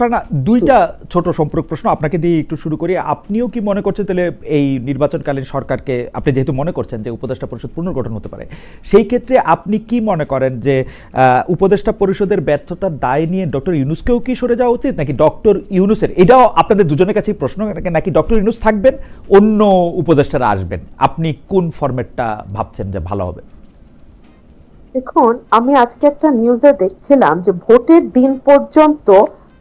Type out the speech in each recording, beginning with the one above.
ফারনা দুইটা ছোট সম্পর্ক প্রশ্ন আপনাকে দিয়ে একটু শুরু করি। আপনিও কি মনে করছেন তাহলে এই নির্বাচনকালীন সরকারকে, আপনি যেহেতু মনে করছেন যে উপদেষ্টা পরিষদ পুনর্গঠন হতে পারে, সেই ক্ষেত্রে আপনি কি মনে করেন যে উপদেষ্টা পরিষদের ব্যর্থতার দায় নিয়ে ডক্টর ইউনুসকেও কি সরে যাওয়া উচিত, নাকি ডক্টর ইউনুসের? এটাও আপনাদের দুজনের কাছেই প্রশ্ন, নাকি ডক্টর ইউনুস থাকবেন, অন্য উপদেষ্টারা আসবেন? আপনি কোন ফরম্যাটটা ভাবছেন যে ভালো হবে? দেখুন, আমি আজকে একটা নিউজে দেখছিলাম যে ভোটের দিন পর্যন্ত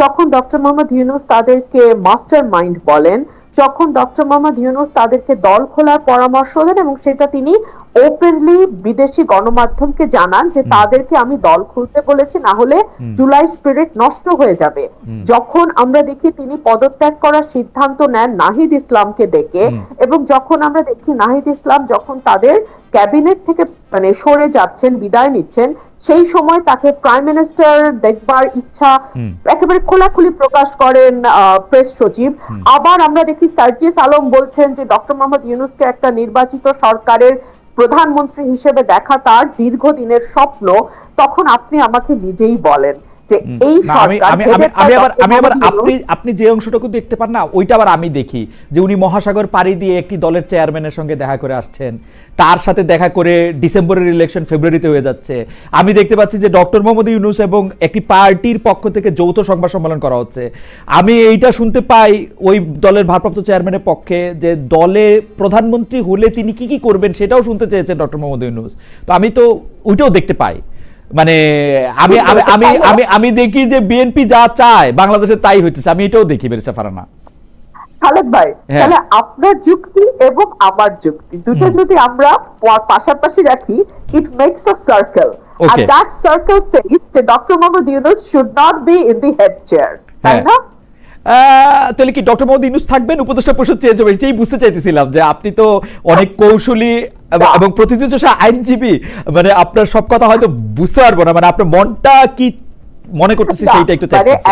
যখন ডক্টর মোহাম্মদ ইউনুস তাদেরকে মাস্টার মাইন্ড বলেন যখন ডক্টর মোহাম্মদ ইউনুস তাদেরকে দল খোলার পরামর্শ দেন এবং সেটা তিনি ওপেনলি বিদেশি গণমাধ্যমকে জানান যে তাদেরকে আমি দল খুলতে বলেছি না হলে জুলাই স্পিরিট নষ্ট হয়ে যাবে। যখন আমরা দেখি তিনি পদত্যাগ করার সিদ্ধান্ত নেন নাহিদ ইসলামকে ডেকে এবং যখন আমরা দেখি নাহিদ ইসলাম যখন তাদের ক্যাবিনেট থেকে মানে সরে যাচ্ছেন বিদায় নিচ্ছেন সেই সময় তাকে প্রাইম মিনিস্টার দেখবার ইচ্ছা একেবারে খোলাখুলি প্রকাশ করেন প্রেস সচিব। আবার আমরা দেখি সার্জিস আলম বলছেন যে ডক্টর মোহাম্মদ ইউনুসকে একটা নির্বাচিত সরকারের প্রধানমন্ত্রী হিসেবে দেখা তার দীর্ঘদিনের স্বপ্ন। তখন আপনি আমাকে নিজেই বলেন। যে এই না, আমি আবার আবার আপনি যে অংশটুকু দেখতে পান না ওইটা আবার আমি দেখি। যে উনি মহাসাগর পাড়ি দিয়ে একটি দলের চেয়ারম্যানের সঙ্গে দেখা করে আসছেন। তার সাথে দেখা করে ডিসেম্বরের ইলেকশন ফেব্রুয়ারিতে হয়ে যাচ্ছে। আমি দেখতে পাচ্ছি যে ডক্টর মোহাম্মদ ইউনুস এবং একটি পার্টির পক্ষ থেকে যৌথ সংবাদ সম্মেলন করা হচ্ছে। আমি এইটা শুনতে পাই ওই দলের ভারপ্রাপ্ত চেয়ারম্যানের পক্ষে যে দলে প্রধানমন্ত্রী হলে তিনি কি কি করবেন সেটাও শুনতে চেয়েছেন ডক্টর মোহাম্মদ ইউনুস। তো আমি তো ওইটাও দেখতে পাই। মানে আমি আমি আমি আমি দেখি যে বিএনপি যা চায় বাংলাদেশে তাই হইতেছে। আমি এটাও দেখি বেরিসা ফারানা। খালেদ ভাই হ্যাঁ। তাহলে আপনার যুক্তি এবং আমার যুক্তি দুটো যদি আমরা পাশাপাশি রাখি ইট মেক্স আ সার্কেল আর দ্যাট সার্কেল সেজ যে doctor Mohammad Yunus should not be in the head chair তাই হ্যাঁ। না? তাহলে কি ডক্টর মোহাম্মদ ইউনুস থাকবেন? উপদেষ্টা পরিষদ চেঞ্জ হবে এটাই বুঝতে চাইতেছিলাম যে আপনি তো অনেক কৌশলী এবং- প্রতিদিন তো সে আইনজীবী মানে আপনার সব কথা হয়তো বুঝতে পারব না মানে আপনার মনটা কি মনে করতেছে সেইটা একটু চাই চাইতেছি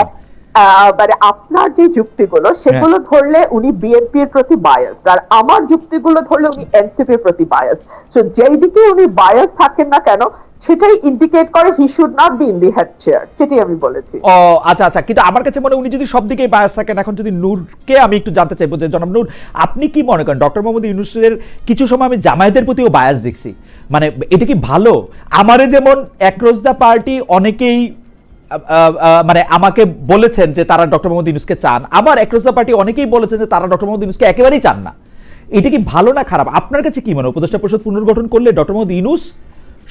মানে আপনার যে যুক্তিগুলো সেগুলো হ্যাঁ। ধরলে উনি বিএনপির প্রতি বায়াস আর আমার যুক্তিগুলো ধরলে উনি এনসিপির প্রতি বায়াস তো যেই দিকে উনি বায়াস থাকেন না কেন সেটাই ইন্ডিকেট করে he should not be in the head chair সেটাই আমি বলেছি। ও আচ্ছা আচ্ছা কিন্তু আমার কাছে মনে উনি যদি সব দিকেই বায়াস থাকেন এখন যদি নূরকে আমি একটু জানতে চাইব যে জনাব নূর আপনি কি মনে করেন? ডক্টর মোহাম্মদ ইউনুসের কিছু সময় আমি জামায়াতের প্রতিও বায়াস দেখছি। মানে এটা কি ভালো? আমারে যেমন একরোজ দ্য পার্টি অনেকেই মানে আমাকে বলেছেন যে তারা ডক্টর মোহাম্মদ ইউনুসকে চান। আবার একরোজ দ্য পার্টি অনেকেই বলেছেন যে তারা ডক্টর মোহাম্মদ ইউনুসকে একেবারেই চান না। এটা কি ভালো না খারাপ? আপনার কাছে কি মনে উপদেষ্টা পরিষদ পুনর্গঠন করলে ডক্টর মোহাম্মদ ইউনুস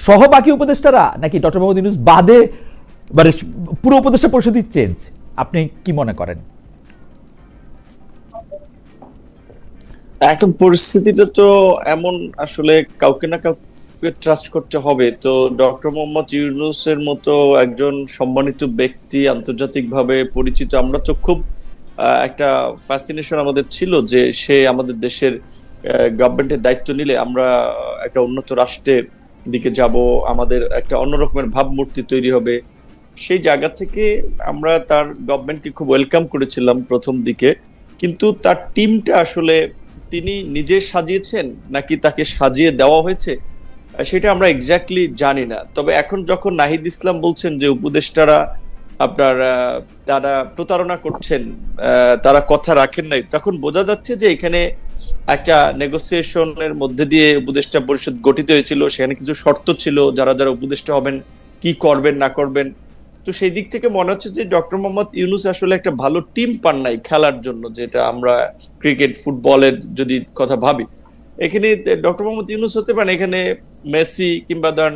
সহ বাকি উপদেষ্টারা নাকি ডক্টর মোহাম্মদ ইউনুস বাদে মানে পুরো উপদেষ্টা পরিষদই চেঞ্জ আপনি কি মনে করেন? এখন পরিস্থিতিটা তো এমন আসলে কাউকে না কাউকে ট্রাস্ট করতে হবে। তো ডক্টর মোহাম্মদ ইউনুসের মতো একজন সম্মানিত ব্যক্তি আন্তর্জাতিকভাবে পরিচিত, আমরা তো খুব একটা ফ্যাসিনেশন আমাদের ছিল যে সে আমাদের দেশের গভর্নমেন্টের দায়িত্ব নিলে আমরা একটা উন্নত রাষ্ট্রের দিকে যাব, আমাদের একটা অন্য রকমের ভাবমূর্তি তৈরি হবে। সেই জায়গা থেকে আমরা তার গভর্নমেন্টকে খুব ওয়েলকাম করেছিলাম প্রথম দিকে। কিন্তু তার টিমটা আসলে তিনি নিজে সাজিয়েছেন নাকি তাকে সাজিয়ে দেওয়া হয়েছে? সেটা আমরা এক্স্যাক্টলি জানি না। তবে এখন যখন নাহিদ ইসলাম বলছেন যে উপদেষ্টারা আপনার তারা প্রতারণা করছেন তারা কথা রাখেন নাই, তখন বোঝা যাচ্ছে যে এখানে একটা নেগোসিয়েশনের মধ্যে দিয়ে উপদেষ্টা পরিষদ গঠিত হয়েছিল, সেখানে কিছু শর্ত ছিল, যারা যারা উপদেষ্টা হবেন, কি করবেন, না করবেন। তো সেই দিক থেকে মনে হচ্ছে যে ডক্টর মোহাম্মদ ইউনুস আসলে একটা ভালো টিম পান নাই খেলার জন্য, যেটা আমরা ক্রিকেট ফুটবলের যদি কথা ভাবি। এখানে ডক্টর মোহাম্মদ ইউনুস হতে পারেন, এখানে মেসি কিংবা ধরেন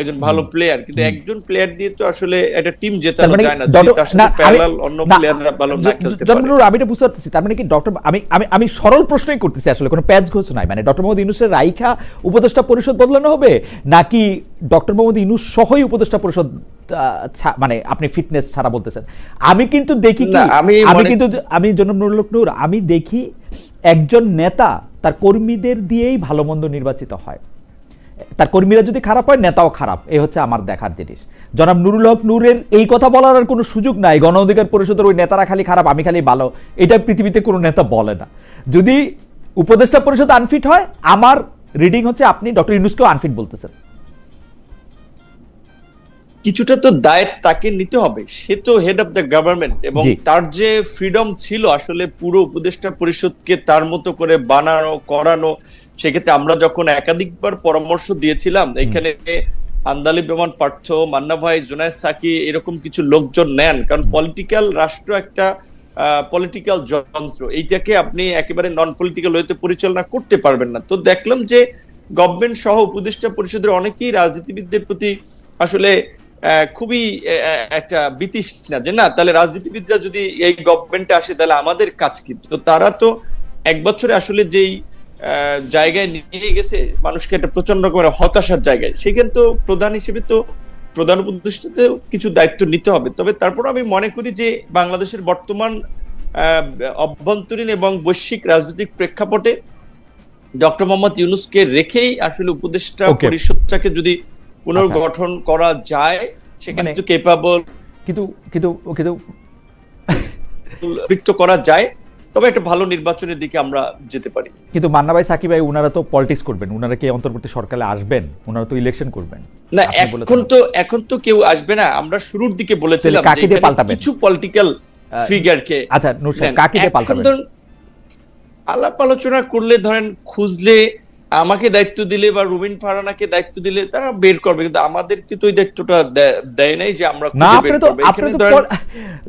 একজন ভালো প্লেয়ার কিন্তু একজন প্লেয়ার দিয়ে তো আসলে একটা টিম জেতানো মানে যায় না। তার সাথে প্যারালাল অন্য প্লেয়াররা ভালো না খেলতে পারে। আমি এটা বুঝতে পারতেছি। তার মানে কি ডক্টর আমি আমি আমি সরল প্রশ্নই করতেছি আসলে কোনো প্যাচ ঘোষ নাই। মানে ডক্টর মোহাম্মদ ইউনুসের রাইখা উপদেষ্টা পরিষদ বদলানো হবে নাকি ডক্টর মোহাম্মদ ইউনুস সহই উপদেষ্টা পরিষদ মানে আপনি ফিটনেস ছাড়া বলতেছেন? আমি কিন্তু দেখি কি আমি কিন্তু আমি জনাব নুরুল হক নূর আমি দেখি একজন নেতা তার কর্মীদের দিয়েই ভালো মন্দ নির্বাচিত হয়। তার কর্মীরা যদি খারাপ হয়, নেতাও খারাপ। এই হচ্ছে আমার দেখার জিনিস। জনাব নুরুল হক নূরের এই কথা বলার আর কোনো সুযোগ নাই। গণ অধিকার পরিষদের ওই নেতারা খালি খারাপ, আমি খালি ভালো। এটা পৃথিবীতে কোনো নেতা বলে না। যদি উপদেষ্টা পরিষদ আনফিট হয়, আমার রিডিং হচ্ছে আপনি ডক্টর ইউনুসকেও আনফিট বলতেছেন। কিছুটা তো দায়িত্ব তাকে নিতে হবে। সে তো হেড অফ দ্য গভর্নমেন্ট এবং তার যে ফ্রিডম ছিল আসলে পুরো উপদেষ্টা পরিষদকে তার মতো করে বানানো করানো সেক্ষেত্রে আমরা যখন একাধিকবার পরামর্শ দিয়েছিলাম এখানে আন্দালিব রহমান পার্থ মান্না ভাই জুনায়দ সাকি এরকম কিছু লোকজন নেন। কারণ পলিটিক্যাল রাষ্ট্র একটা পলিটিক্যাল যন্ত্র। এইটাকে আপনি একেবারে নন পলিটিক্যাল ওয়েতে পরিচালনা করতে পারবেন না। তো দেখলাম যে গভর্নমেন্ট সহ উপদেষ্টা পরিষদের অনেকেই রাজনীতিবিদদের প্রতি আসলে খুবই একটা বিতৃষ্ণা যে না তাহলে রাজনীতিবিদরা যদি এই গভর্নমেন্টে আসে তাহলে আমাদের কাজ কি? তো তারা তো এক বছরে আসলে যেই জায়গায় নিয়ে গেছে মানুষকে একটা প্রচণ্ড রকমের হতাশার জায়গায় সেখানে তো প্রধান হিসেবে তো প্রধান উপদেষ্টাতে কিছু দায়িত্ব নিতে হবে। তবে তারপর আমি মনে করি যে বাংলাদেশের বর্তমান অভ্যন্তরীণ এবং বৈশ্বিক রাজনৈতিক প্রেক্ষাপটে ডক্টর মোহাম্মদ ইউনুসকে রেখেই আসলে উপদেষ্টা পরিষদটাকে যদি পুনর্গঠন করা যায় সেখানে মানে- একটু কেপাবল কিন্তু কিন্তু কিন্তু যুক্ত করা যায় তবে একটা ভালো নির্বাচনের দিকে আমরা যেতে পারি। কিন্তু মান্না ভাই সাকিব ভাই উনারা তো পলিটিক্স করবেন উনারা কি অন্তর্বর্তী সরকারে আসবেন? ওনারা তো ইলেকশন করবেন। না এখন তো এখন তো কেউ আসবে না। আমরা শুরুর দিকে বলেছিলাম কাকে যে দিয়ে পাল্টাবেন? কিছু পলিটিক্যাল ফিগারকে আচ্ছা নূর সাহেব কাকে দিয়ে পাল্টাবেন। আলাপ আলোচনা করলে ধরেন খুঁজলে আমাকে দায়িত্ব দিলে বা রুবিন ফারানাকে দায়িত্ব দিলে তারা বের করবে কিন্তু আমাদেরকে তো ওই দায়িত্বটা দেয় নাই যে আমরা না আপনি তো আপনি তো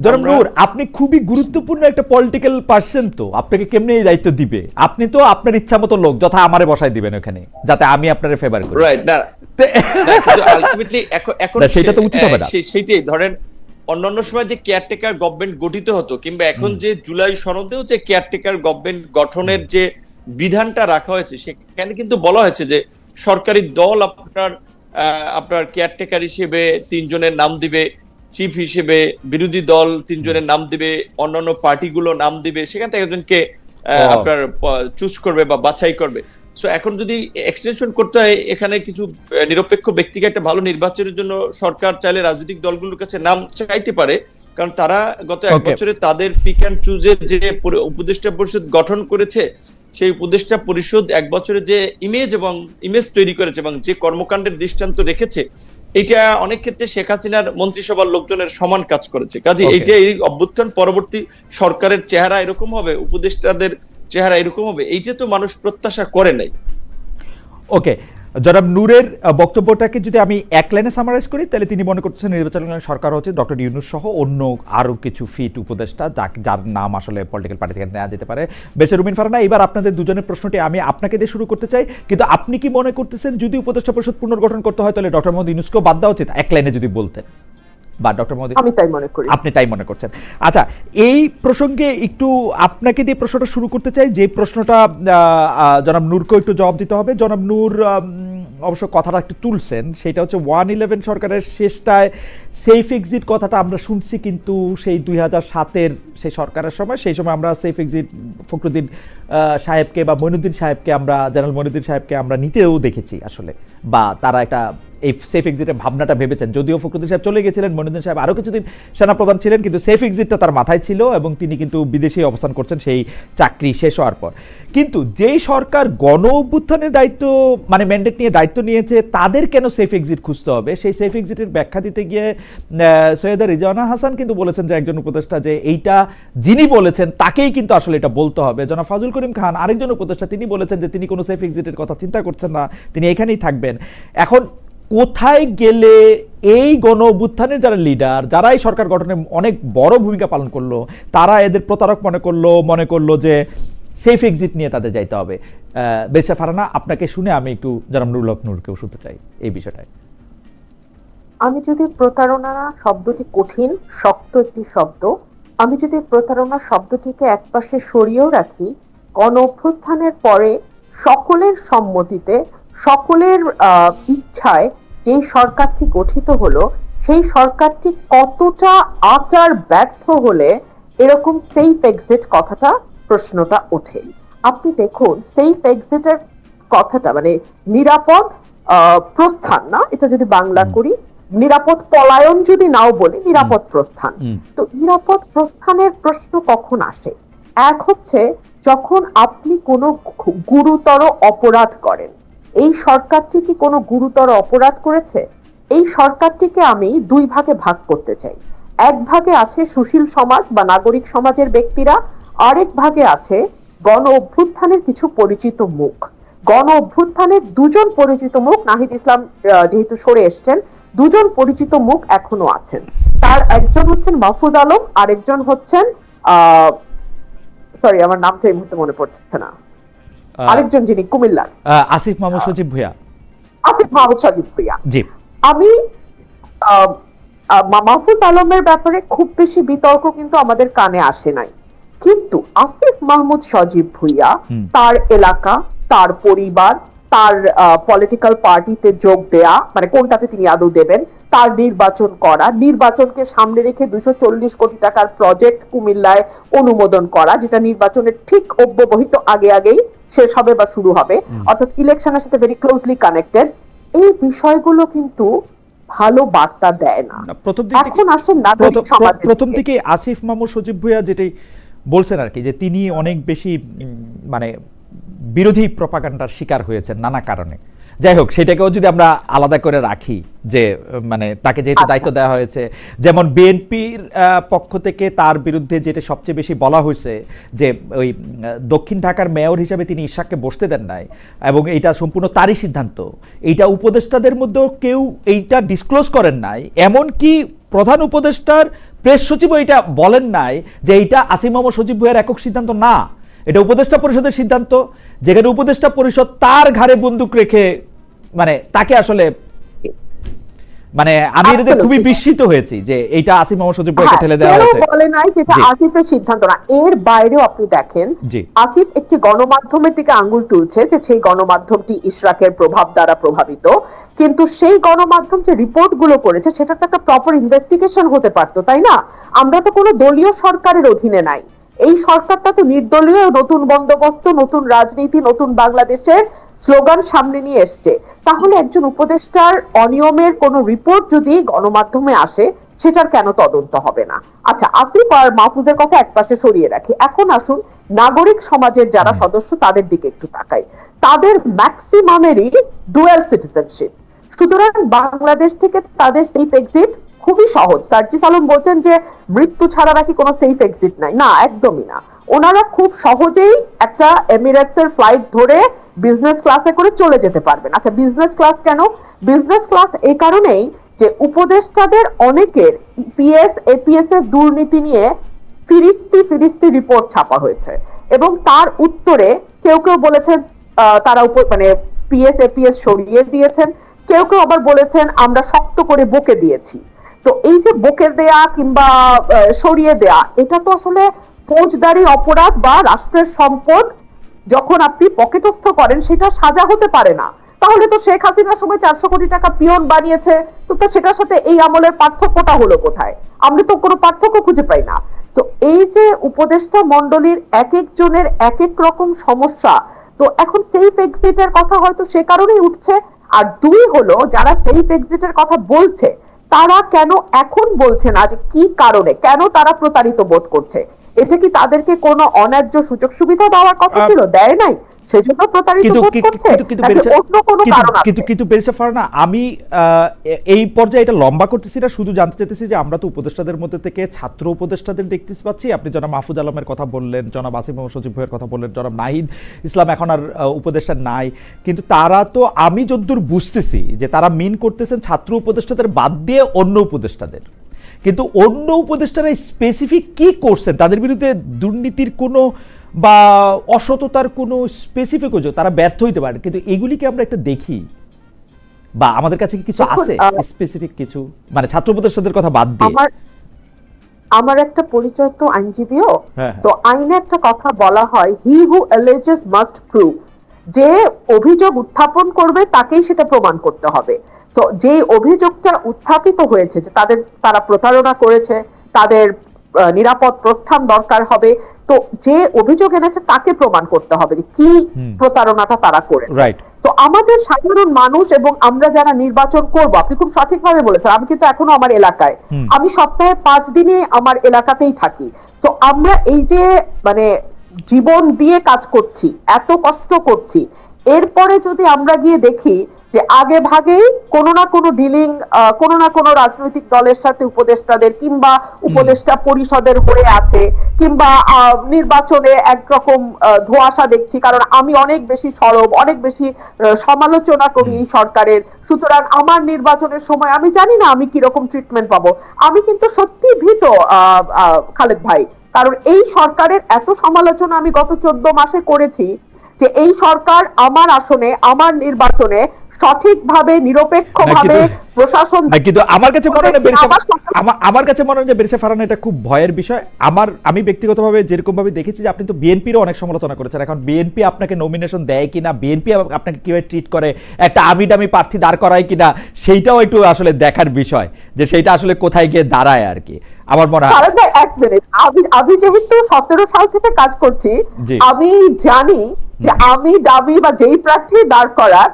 ধরেন নূর আপনি খুবই গুরুত্বপূর্ণ একটা পলিটিক্যাল পার্সন তো। আপনাকে কেমনে এই দায়িত্ব দিবে? আপনি তো আপনার ইচ্ছা মতো লোক যথা আমারে বসাই দিবেন ওখানে যাতে আমি আপনারে ফেভার করি। রাইট না। আলটিমেটলি এখন সেটা তো উচিত হবে না। সেটাই ধরেন অন্যান্য সময় যে কেয়ারটেকার গভর্নমেন্ট গঠিত হতো কিংবা এখন যে জুলাই সনদেও যে কেয়ারটেকার গভর্নমেন্ট গঠনের যে বিধানটা রাখা হয়েছে সেখানে কিন্তু বলা হয়েছে যে সরকারি দল আপনার আপনার কেয়ারটেকার হিসেবে তিনজনের নাম দিবে চিফ হিসেবে বিরোধী দল তিনজনের নাম দিবে অন্যান্য পার্টিগুলো নাম দিবে সেখান থেকে একজনকে আপনার চুজ করবে বা বাছাই করবে। সো এখন যদি এক্সটেনশন করতে হয় এখানে কিছু নিরপেক্ষ ব্যক্তিকে একটা ভালো নির্বাচনের জন্য সরকার চাইলে রাজনৈতিক দলগুলোর কাছে নাম চাইতে পারে কারণ তারা গত এক বছরে তাদের পিক অ্যান্ড চুজের যে উপদেষ্টা পরিষদ গঠন করেছে সেই উপদেষ্টা পরিষদ এক বছরে যে ইমেজ এবং ইমেজ তৈরি করেছে এবং যে কর্মকাণ্ডের দৃষ্টান্ত রেখেছে এটা অনেক ক্ষেত্রে শেখ হাসিনার মন্ত্রিসভার লোকজনের সমান কাজ করেছে। কাজে. এইটা এই অভ্যুত্থান পরবর্তী সরকারের চেহারা এরকম হবে উপদেষ্টাদের চেহারা এরকম হবে এইটা তো মানুষ প্রত্যাশা করে নাই। ওকে জনাব নূরের বক্তব্যটাকে যদি আমি এক লাইনে সামারাইজ করি, তাহলে তিনি মনে করছেন নির্বাচন সরকার হচ্ছে ডক্টর ইউনুস সহ অন্য আরও কিছু ফিট উপদেষ্টা যার নাম আসলে পলিটিক্যাল পার্টি থেকে নেওয়া যেতে পারে। বেসে রুমিন ফারানা, এবার আপনাদের দুজনের প্রশ্নটি আমি আপনাকে দিয়ে শুরু করতে চাই। কিন্তু আপনি কি মনে করতেছেন যদি উপদেষ্টা পরিষদ পুনর্গঠন করতে হয়, তাহলে ডক্টর মোহাম্মদ ইউনুসকেও বাদ দেওয়া উচিত, এক লাইনে যদি বলতেন? বা ডক্টর মোহাম্মদ আমি তাই মনে করি। আপনি তাই মনে করছেন। আচ্ছা এই প্রসঙ্গে একটু আপনাকে দিয়ে প্রশ্নটা শুরু করতে চাই। যে প্রশ্নটা জনাব নূরকেও একটু জবাব দিতে হবে। জনাব নূর অবশ্য কথাটা একটু তুলছেন। সেটা হচ্ছে ওয়ান ইলেভেন সরকারের শেষটায় সেফ এক্সিট কথাটা আমরা শুনছি কিন্তু সেই দুই হাজার সাতের সেই সরকারের সময় সেই সময় আমরা সেফ এক্সিট ফখরুদ্দিন সাহেবকে বা মইনুদ্দিন সাহেবকে আমরা জেনারেল মইনুদ্দিন সাহেবকে আমরা নিতেও দেখেছি আসলে। বা তারা একটা এই সেফ এক্সিটের ভাবনাটা ভেবেছেন। যদিও ফখরুদ্দিন সাহেব চলে গেছিলেন মনিরুদ্দিন সাহেব আরও কিছুদিন সেনাপ্রধান ছিলেন, কিন্তু সেফ এক্সিটটা তার মাথায় ছিল এবং তিনি কিন্তু বিদেশে অবস্থান করছেন, সেই চাকরি শেষ হওয়ার পর। কিন্তু যেই সরকার গণ অভ্যুত্থানের দায়িত্ব মানে ম্যান্ডেট নিয়ে দায়িত্ব নিয়েছে, তাদের কেন সেফ এক্সিট খুঁজতে হবে? সেই সেফ এক্সিটের ব্যাখ্যা দিতে গিয়ে সৈয়দা রিজানা হাসান কিন্তু বলেছেন যে একজন উপদেষ্টা যে এইটা যিনি বলেছেন, তাকেই কিন্তু আসলে এটা বলতে হবে। জনাব ফাজুল করিম খান, আরেকজন উপদেষ্টা, তিনি বলেছেন যে তিনি কোনো সেফ এক্সিটের কথা চিন্তা করছেন না, তিনি এখানেই থাকবেন। এখন কোথায় গেলে এই গণ অভ্যুত্থানের যারা লিডার যারা এই সরকার গঠনে অনেক বড় ভূমিকা পালন করল, তারা এদের প্রতারক মনে করল মনে করল যে সেফ এক্সিট নিয়ে তাদের যাইতে হবে। বেশা ফারানা, আপনাকে শুনে আমি একটু নুরুল হক নূরকেও শুনতে চাই এই বিষয়টায়। আমি যদি প্রতারণা শব্দটি কঠিন, শক্ত একটি শব্দ, আমি যদি প্রতারণা শব্দটিকে একপাশে সরিয়েও রাখি গণ অভ্যুত্থানের পরে সকলের সম্মতিতে সকলের আহ, ইচ্ছায় যে সরকারটি গঠিত হলো সেই সরকারটি কতটা আচার ব্যর্থ হলে এরকম সেফ এক্সিট কথাটা প্রশ্নটা ওঠে। আপনি দেখুন সেফ এক্সিটের কথাটা মানে নিরাপদ প্রস্থান না এটা যদি বাংলা করি নিরাপদ পলায়ন যদি নাও বলি নিরাপদ প্রস্থান। তো নিরাপদ প্রস্থানের প্রশ্ন কখন আসে? এক হচ্ছে যখন আপনি কোনো গুরুতর অপরাধ করেন এই সরকারটি কি কোনো গুরুতর অপরাধ করেছে? এই সরকারটিকে আমি দুই ভাগে ভাগ করতে চাই। এক ভাগে আছে সুশীল সমাজ বা নাগরিক সমাজের ব্যক্তিরা, আরেক ভাগে আছে গণ অভ্যুত্থানের কিছু পরিচিত মুখ। গণ অভ্যুত্থানের দুজন পরিচিত মুখ, নাহিদ ইসলাম যেহেতু সরে এসছেন, দুজন পরিচিত মুখ এখনও আছেন। তার একজন হচ্ছেন মাহফুদ আলম, আরেকজন হচ্ছেন সরি আমার নামটা এই মুহূর্তে মনে পড়ছে না। আরেকজন যিনি কুমিল্লার। আসিফ মাহমুদ সজীব ভুয়া আসিফ মাহমুদ সাজিদ ভুইয়া জি। আমি মাহফুজ আলমের ব্যাপারে খুব বেশি বিতর্ক কিন্তু আমাদের কানে আসে নাই। কিন্তু আসিফ মাহমুদ সজীব ভুইয়া তার এলাকা তার পরিবার তার পলিটিক্যাল পার্টিতে যোগ দেয়া মানে কোনটাতে তিনি আদৌ দেবেন তার নির্বাচন করা নির্বাচনকে সামনে রেখে দুশো চল্লিশ কোটি টাকার প্রজেক্ট কুমিল্লায় অনুমোদন করা যেটা নির্বাচনের ঠিক অব্যবহিত আগে আগেই শেষ হবে বা শুরু হবে অর্থাৎ ইলেকশনের সাথে ভেরি ক্লোজলি কানেক্টেড এই বিষয়গুলো কিন্তু ভালো বার্তা দেয় না। এখন আসেন প্রথম থেকে আসিফ মামু সজীব ভুইয়া যেটাই বলছেন আর কি যে তিনি অনেক বেশি মানে বিরোধী প্রপাগান্ডার শিকার হয়েছেন নানা কারণে। যাই হোক সেটাকেও যদি আমরা আলাদা করে রাখি যে মানে তাকে যেহেতু আচ্ছা। দায়িত্ব দেওয়া হয়েছে যেমন বিএনপির পক্ষ থেকে তার বিরুদ্ধে যেটা সবচেয়ে বেশি বলা হয়েছে যে ওই দক্ষিণ ঢাকার মেয়র হিসাবে তিনি ইশাককে বসতে দেন নাই এবং এইটা সম্পূর্ণ তারই সিদ্ধান্ত। এইটা উপদেষ্টাদের মধ্যেও কেউ এইটা ডিসক্লোজ করেন নাই এমনকি প্রধান উপদেষ্টার প্রেস সচিবও এটা বলেন নাই যে এইটা আসিম মোহাম্মদ সজীব ভুইয়ার একক সিদ্ধান্ত না। এটা উপদেষ্টা পরিষদের সিদ্ধান্ত যেখানে উপদেষ্টা পরিষদ তার ঘাড়ে বন্দুক রেখে মানে তাকে আসলে মানে আমি এটাতে খুবই বিস্মিত হয়েছি যে এইটা আসিম মোহাম্মদ সজীব ভুইয়াকে হ্যাঁ, ঠেলে দেওয়া হয়েছে। বলে নাই জি। আসিফের সিদ্ধান্ত না এর বাইরেও আপনি দেখেন আসিফ একটি গণমাধ্যমের দিকে আঙ্গুল তুলছে যে সেই গণমাধ্যমটি ইশরাকের প্রভাব দ্বারা প্রভাবিত কিন্তু সেই গণমাধ্যম যে রিপোর্টগুলো করেছে সেটা তো একটা প্রপার ইনভেস্টিগেশন হতে পারতো তাই না? আমরা তো কোনো দলীয় সরকারের অধীনে নাই। এই সরকারটা তো নির্দলীয়, নতুন বন্দোবস্ত, নতুন রাজনীতি, নতুন বাংলাদেশের স্লোগান সামনে নিয়ে এসছে। তাহলে একজন উপদেষ্টার অনিয়মের কোন রিপোর্ট যদি গণমাধ্যমে আসে, সেটার কেন তদন্ত হবে না? আচ্ছা আসিফ আর মাহফুজের কথা একপাশে সরিয়ে রাখি। এখন আসুন, নাগরিক সমাজের যারা সদস্য, তাদের দিকে একটু তাকাই। তাদের ম্যাক্সিমামেরই ডুয়েল সিটিজেনশিপ সুতরাং বাংলাদেশ থেকে তাদের সেফ এক্সিট খুবই সহজ। সার্জিস আলম বলছেন যে, মৃত্যু ছাড়া নাকি কোনো সেফ এক্সিট নাই। না, একদমই না। ওনারা খুব সহজেই একটা এমিরেটস এর ফ্লাইট ধরে বিজনেস ক্লাসে করে চলে যেতে পারবেন। আচ্ছা বিজনেস ক্লাস কেন? বিজনেস ক্লাস এই কারণেই যে, উপদেষ্টাদের অনেকের পিএস এপিএস এর দুর্নীতি নিয়ে ফিরিস্তি ফিরিস্তি রিপোর্ট ছাপা হয়েছে। এবং তার উত্তরে কেউ কেউ বলেছেন তারা উপ মানে পিএস এপিএস সরিয়ে দিয়েছেন। কেউ কেউ আবার বলেছেন, আমরা শক্ত করে বকে দিয়েছি। তো এই যে বকে দেয়া কিংবা সরিয়ে দেয়া, এটা তো আসলে ফৌজদারি অপরাধ বা রাষ্ট্রের সম্পদ যখন আপনি পকেটস্থ করেন, সেটা সাজা হতে পারে না। তাহলে তো শেখ হাসিনার সময় চারশো কোটি টাকা পিয়ন বানিয়েছে, তো সেটার সাথে এই আমলের পার্থক্যটা হলো কোথায়? আমরা তো কোনো পার্থক্য খুঁজে পাই না। তো এই যে উপদেষ্টা মন্ডলীর এক একজনের এক এক রকম সমস্যা, তো এখন সেফ এক্সিটের কথা হয়তো সে কারণেই উঠছে। আর দুই হলো, যারা সেফ এক্সিটের কথা বলছে তারা কেন এখন বলছে না যে কি কারণে? কেন তারা প্রতারিত বোধ করছে? এটা কি তাদেরকে কোনো অন্যায্য সুযোগ সুবিধা দেওয়ার কথা ছিল? দেয় নাই? সেজন্য প্রতারিত কিন্তু করছে। কিন্তু কিন্তু নাকি বেরিসা- অন্য কোনো কারণ কিন্তু কিন্তু বেরিসা ফারহানা আমি এই পর্যায়ে এটা লম্বা করতেছি না শুধু জানতে চাইতেছি যে আমরা তো উপদেষ্টাদের মধ্যে থেকে ছাত্র উপদেষ্টাদের দেখতে পাচ্ছি। আপনি জনাব মাহফুজ আলমের কথা বললেন জনাব আসিম মোহাম্মদ ভাইয়ের কথা বললেন জনাব নাহিদ ইসলাম এখন আর উপদেষ্টা নাই। কিন্তু তারা তো আমি যদ্দূর বুঝতেছি যে তারা মিন করতেছেন ছাত্র উপদেষ্টাদের বাদ দিয়ে অন্য উপদেষ্টাদের। কিন্তু অন্য উপদেষ্টারা স্পেসিফিক কি করছেন তাদের বিরুদ্ধে দুর্নীতির কোনো বা অসততার কোনো স্পেসিফিক অভিযোগ তারা ব্যর্থ হইতে পারে কিন্তু এগুলিকে আমরা একটা দেখি। বা আমাদের কাছে কি কিছু আছে? স্পেসিফিক কিছু? মানে ছাত্র উপদেষ্টাদের কথা বাদ দিয়ে। আমার একটা পরিচয় তো আইনজীবীও। হ্যাঁ, হ্যাঁ। তো আইনে একটা কথা বলা হয় হি হু অ্যালেজেস মাস্ট প্রুভ যে অভিযোগ উত্থাপন করবে তাকেই সেটা প্রমাণ করতে হবে। তো যে অভিযোগটা উত্থাপিত হয়েছে যে তাদের তারা প্রতারণা করেছে তাদের নিরাপদ প্রস্থান দরকার হবে তো যে অভিযোগ এনেছে তাকে প্রমাণ করতে হবে যে কি প্রতারণাটা তারা করেছে। তো আমাদের সাধারণ মানুষ এবং আমরা যারা নির্বাচন করব আপনি খুব সঠিকভাবে বলেছেন আমি কিন্তু এখনও আমার এলাকায়। আমি সপ্তাহে পাঁচ দিনে আমার এলাকাতেই থাকি। তো আমরা এই যে মানে জীবন দিয়ে কাজ করছি এত কষ্ট করছি এরপরে যদি আমরা গিয়ে দেখি যে আগে ভাগেই কোনো না কোনো ডিলিং কোনো না কোনো রাজনৈতিক দলের সাথে উপদেষ্টাদের কিংবা উপদেষ্টা পরিষদের হয়ে আছে কিংবা নির্বাচনে একরকম ধোঁয়াশা দেখছি। কারণ আমি অনেক বেশি সরব অনেক বেশি সমালোচনা করি এই সরকারের। সুতরাং আমার নির্বাচনের সময় আমি জানি না আমি কীরকম ট্রিটমেন্ট পাবো। আমি কিন্তু সত্যি ভীত খালেদ ভাই। কারণ এই সরকারের এত সমালোচনা আমি গত চোদ্দ মাসে করেছি যে এই সরকার আমার আসনে আমার নির্বাচনে সঠিকভাবে নিরপেক্ষভাবে প্রশাসন কিন্তু আমার কাছে মনে হয় আমার কাছে মনে হয় যে বেরিসা ফারান এটা খুব ভয়ের বিষয়। আমার আমি ব্যক্তিগতভাবে যেরকম ভাবে দেখেছি যে আপনি তো বিএনপিরও অনেক সমালোচনা করেছেন। এখন বিএনপি আপনাকে নমিনেশন দেয় কিনা বিএনপি আপনাকে কীভাবে ট্রিট করে একটা আমি ডামি প্রার্থী দাঁড় করায় কিনা সেইটাও একটু আসলে দেখার বিষয় যে সেইটা আসলে কোথায় গিয়ে দাঁড়ায় আর কি। আমার মনে হয় এক মিনিট আমি আমি যেহেতু সতেরো সাল থেকে কাজ করছি। আমি জানি যে আমি দাবি বা যেই প্রার্থী দাঁড় আহ,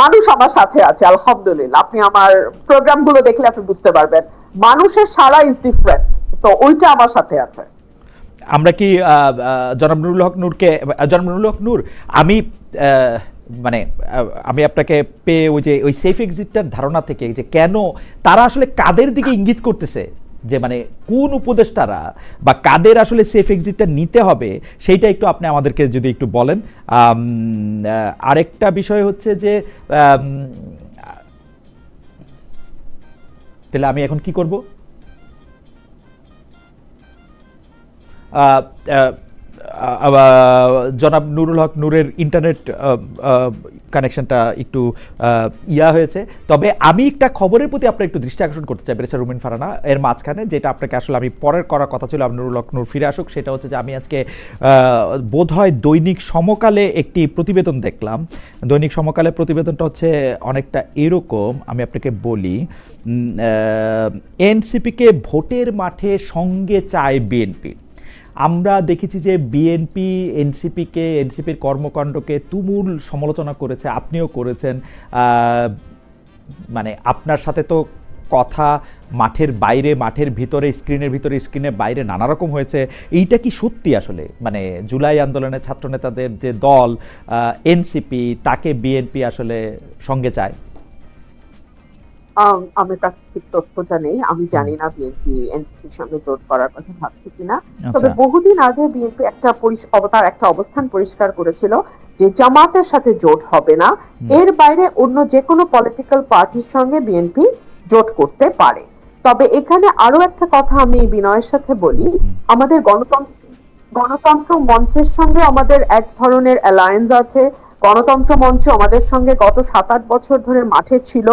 মানুষ আমার সাথে আছে, আলহামদুলিল্লাহ। আপনি আমার প্রোগ্রামগুলো দেখলে আপনি বুঝতে পারবেন। মানুষের সারা ইজ ডিফারেন্ট তো ওইটা আমার সাথে আছে। আমরা কি জনাব হক নূরকে নুরুল হক নূর, আমি মানে আমি আপনাকে পেয়ে ওই যে, ওই সেফ এক্সিটটার ধারণা থেকে যে কেন তারা আসলে কাদের দিকে ইঙ্গিত করতেছে? যে মানে কোন উপদেষ্টারা বা কাদের আসলে সেফ এক্সিটটা নিতে হবে, সেইটা একটু আপনি আমাদেরকে যদি একটু বলেন। আরেকটা বিষয় হচ্ছে যে তাহলে আমি এখন কি করব? জনাব নুরুল হক নূরের ইন্টারনেট কানেকশনটা একটু ইয়া হয়েছে। তবে আমি একটা খবরের প্রতি আপনার একটু দৃষ্টি আকর্ষণ করতে চাই বেরেসা রুমিন ফারানা এর মাঝখানে, যেটা আপনাকে আসলে আমি পরের করার কথা ছিল আপনি নুরুল হক নূর ফিরে আসুক, সেটা হচ্ছে যে আমি আজকে বোধ হয় দৈনিক সমকালে একটি প্রতিবেদন দেখলাম। দৈনিক সমকালে প্রতিবেদনটা হচ্ছে অনেকটা এরকম, আমি আপনাকে বলি এনসিপিকে ভোটের মাঠে সঙ্গে চায় বিএনপি। আমরা দেখেছি যে বিএনপি এনসিপিকে এনসিপির কর্মকাণ্ডকে তুমুল সমালোচনা করেছে, আপনিও করেছেন। মানে আপনার সাথে তো কথা মাঠের বাইরে, মাঠের ভিতরে, স্ক্রিনের ভিতরে স্ক্রিনের বাইরে নানা রকম হয়েছে। এইটা কি সত্যি আসলে? মানে জুলাই আন্দোলনের ছাত্রনেতাদের যে দল এনসিপি তাকে বিএনপি আসলে সঙ্গে চায়? আমার কাছে ঠিক তথ্যটা নেই আমি জানি না বিএনপি এনসিপির সঙ্গে জোট করার কথা ভাবছে কিনা। তবে আচ্ছা বহুদিন আগে বিএনপি একটা অবতার একটা অবস্থান পরিষ্কার করেছিল যে জামাতের সাথে জোট হবে না। এর বাইরে অন্য যে কোনো পলিটিক্যাল পার্টির সঙ্গে বিএনপি জোট করতে পারে। তবে এখানে আরও একটা কথা আমি বিনয়ের সাথে বলি। আমাদের গণতন্ত্র গণতন্ত্র মঞ্চের সঙ্গে আমাদের এক ধরনের অ্যালায়েন্স আছে। গণতন্ত্র মঞ্চ আমাদের সঙ্গে গত সাত আট বছর ধরে মাঠে ছিল।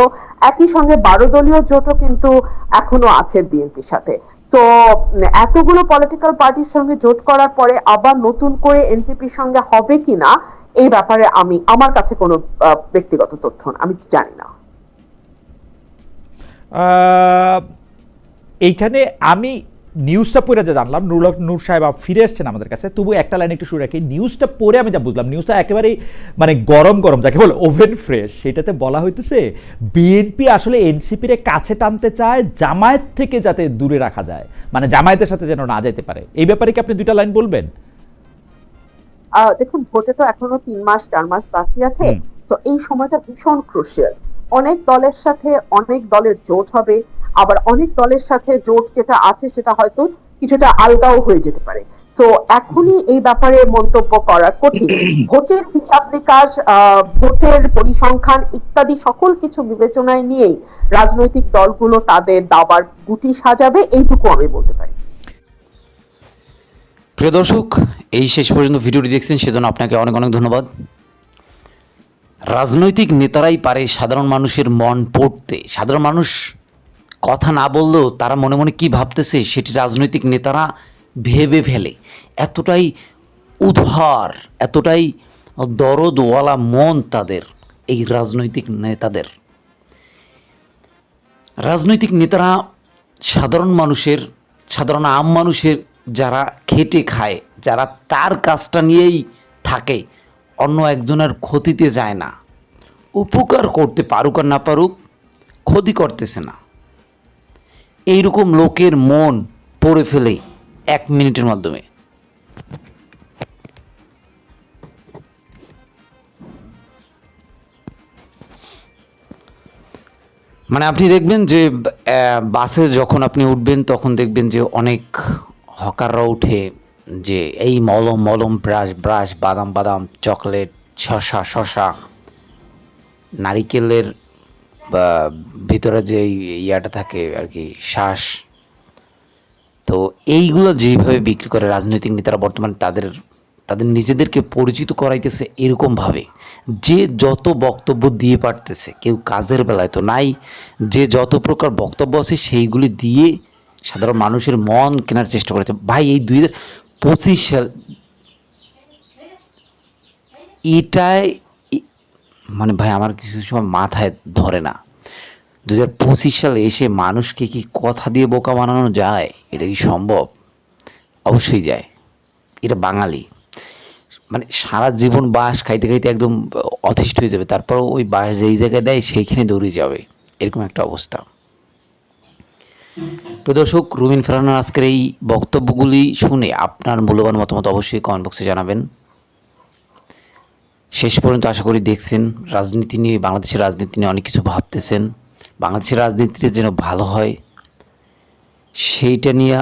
একই সঙ্গে বারো দলীয় জোটও কিন্তু এখনও আছে বিএনপির সাথে। তো এতগুলো পলিটিক্যাল পার্টির সঙ্গে জোট করার পরে আবার নতুন করে এনসিপির সঙ্গে হবে কিনা, এই ব্যাপারে আমি, আমার কাছে কোনো ব্যক্তিগত তথ্য আমি জানি না। এইখানে আমি নিউজটা পড়ে যা জানলাম হক নূর সাহেব ফিরে এসছেন আমাদের কাছে। তবু একটা লাইন একটু শুরু রাখি নিউজটা পড়ে আমি যা বুঝলাম নিউজটা একেবারেই মানে গরম গরম যাকে বলে ওভেন ফ্রেশ সেটাতে বলা হইতেছে বিএনপি আসলে এনসিপির কাছে টানতে চায় জামায়াত থেকে যাতে দূরে রাখা যায় মানে জামায়াতের সাথে যেন না যেতে পারে। এই ব্যাপারে কি আপনি দুইটা লাইন বলবেন? দেখুন ভোটে তো এখনও তিন মাস চার মাস বাকি আছে তো এই সময়টা ভীষণ ক্রুশিয়াল অনেক দলের সাথে অনেক দলের জোট হবে আবার অনেক দলের সাথে জোট যেটা আছে সেটা হয়তো কিছুটা আলগাও হয়ে যেতে পারে। তো এখনই এই ব্যাপারে মন্তব্য করা কঠিন। ভোটের হিসাব নিকাশ আহ, ভোটের পরিসংখ্যান ইত্যাদি সকল কিছু বিবেচনায় নিয়েই রাজনৈতিক দলগুলো তাদের দাবার গুটি সাজাবে এইটুকু আমি বলতে পারি। প্রিয় দর্শক এই শেষ পর্যন্ত ভিডিওটি দেখছেন সেজন্য আপনাকে অনেক অনেক ধন্যবাদ। রাজনৈতিক নেতারাই পারে সাধারণ মানুষের মন পড়তে। সাধারণ মানুষ কথা না বললেও তারা মনে মনে কি ভাবতেছে সেটি রাজনৈতিক নেতারা ভেবে ফেলে। এতটাই উদার এতটাই দরদওয়ালা মন তাদের, এই রাজনৈতিক নেতাদের। রাজনৈতিক নেতারা সাধারণ মানুষের, সাধারণ আম মানুষের যারা খেটে খায়, যারা তার কাজটা নিয়েই থাকে, অন্য একজনের ক্ষতিতে যায় না। উপকার করতে পারুক আর না পারুক, ক্ষতি করতেছে না। এইরকম লোকের মন পড়ে ফেলে এক মিনিটের মাধ্যমে। মানে আপনি দেখবেন যে বাসে যখন আপনি উঠবেন, তখন দেখবেন যে অনেক হকাররা উঠে যে এই মলম মলম, ব্রাশ ব্রাশ, বাদাম বাদাম, চকলেট শশা শশা নারিকেলের বা ভিতরে যে ইয়াটা থাকে আর কি, শ্বাস। তো এইগুলো যেভাবে বিক্রি করে রাজনৈতিক নেতারা বর্তমানে তাদের তাদের নিজেদেরকে পরিচিত করাইতেছে এরকমভাবে। যে যত বক্তব্য দিয়ে পারতেছে, কেউ কাজের বেলায় তো নাই, যে যত প্রকার বক্তব্য আছে সেইগুলি দিয়ে সাধারণ মানুষের মন কেনার চেষ্টা করেছে। ভাই, এই দুই হাজার পঁচিশ সাল, এটাই মানে ভাই, আমার কিছু সময় মাথায় ধরে না। দু হাজার পঁচিশ সালে এসে মানুষকে কি কথা দিয়ে বোকা বানানো যায়? এটা কি সম্ভব? অবশ্যই যায়। এটা বাঙালি। মানে সারা জীবন বাস খাইতে খাইতে একদম অতিষ্ঠ হয়ে যাবে। তারপর ওই বাঁশ যেই জায়গায় দেয়, সেইখানে দৌড়ে যাবে। এরকম একটা অবস্থা। প্রিয় দর্শক, রুমিন ফেরানোর আজকের এই বক্তব্যগুলি শুনে আপনার মূল্যবান মতামত অবশ্যই কমেন্ট বক্সে জানাবেন। শেষ পর্যন্ত আশা করি দেখছেন, রাজনীতি নিয়ে, বাংলাদেশের রাজনীতি নিয়ে অনেক কিছু ভাবতেছেন। বাংলাদেশের রাজনীতিটা যেন ভালো হয়, সেইটা নিয়ে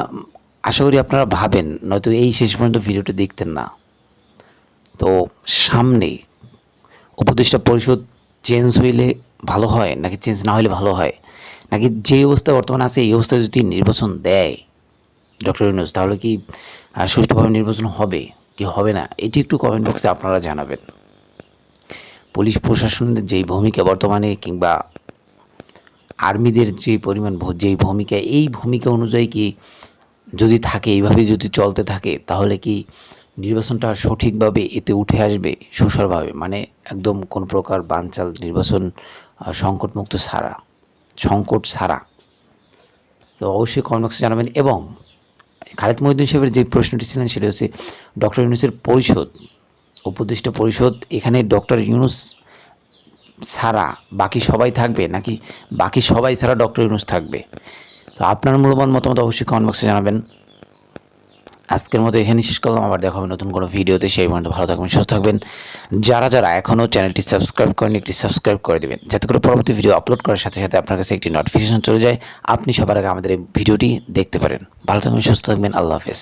আশা করি আপনারা ভাবেন, নয়তো এই শেষ পর্যন্ত ভিডিওটা দেখতেন না। তো সামনে উপদেষ্টা পরিষদ চেঞ্জ হইলে ভালো হয়, নাকি চেঞ্জ না হলে ভালো হয়? নাকি যে অবস্থা বর্তমানে আছে, এই অবস্থায় যদি নির্বাচন দেয় ডক্টর ইউনুস, তাহলে কি সুষ্ঠুভাবে নির্বাচন হবে, কি হবে না? এটি একটু কমেন্ট বক্সে আপনারা জানাবেন। পুলিশ প্রশাসনের যেই ভূমিকা বর্তমানে কিংবা আর্মিদের যে পরিমাণ যেই ভূমিকা, এই ভূমিকা অনুযায়ী কি যদি থাকে, এইভাবে যদি চলতে থাকে, তাহলে কি নির্বাচনটা সঠিকভাবে এতে উঠে আসবে সুসারভাবে? মানে একদম কোন প্রকার বানচাল নির্বাচন সংকটমুক্ত ছাড়া, সংকট ছাড়া। তো অবশ্যই কমেন্ট জানাবেন এবং খালেদ মহিউদ্দিন সাহেবের যে প্রশ্নটি ছিলেন সেটা হচ্ছে, ডক্টর ইউনুসের পরিষদ উপদেষ্টা পরিষদ, এখানে ডক্টর ইউনুস ছাড়া বাকি সবাই থাকবে নাকি বাকি সবাই ছাড়া ডক্টর ইউনুস থাকবে? তো আপনার মূল্যবান মতামত অবশ্যই কমেন্ট বক্সে জানাবেন। আজকের মতো এখানে শেষ করলাম। আবার দেখা হবে নতুন কোনো ভিডিওতে। সেই পর্যন্ত ভালো থাকবেন, সুস্থ থাকবেন। যারা যারা এখনও চ্যানেলটি সাবস্ক্রাইব করেন একটি সাবস্ক্রাইব করে দেবেন। যাতে করে পরবর্তী ভিডিও আপলোড করার সাথে সাথে আপনার কাছে একটি নোটিফিকেশন চলে যায়। আপনি সবার আগে আমাদের এই ভিডিওটি দেখতে পারেন। ভালো থাকবেন, সুস্থ থাকবেন। আল্লাহ হাফেজ।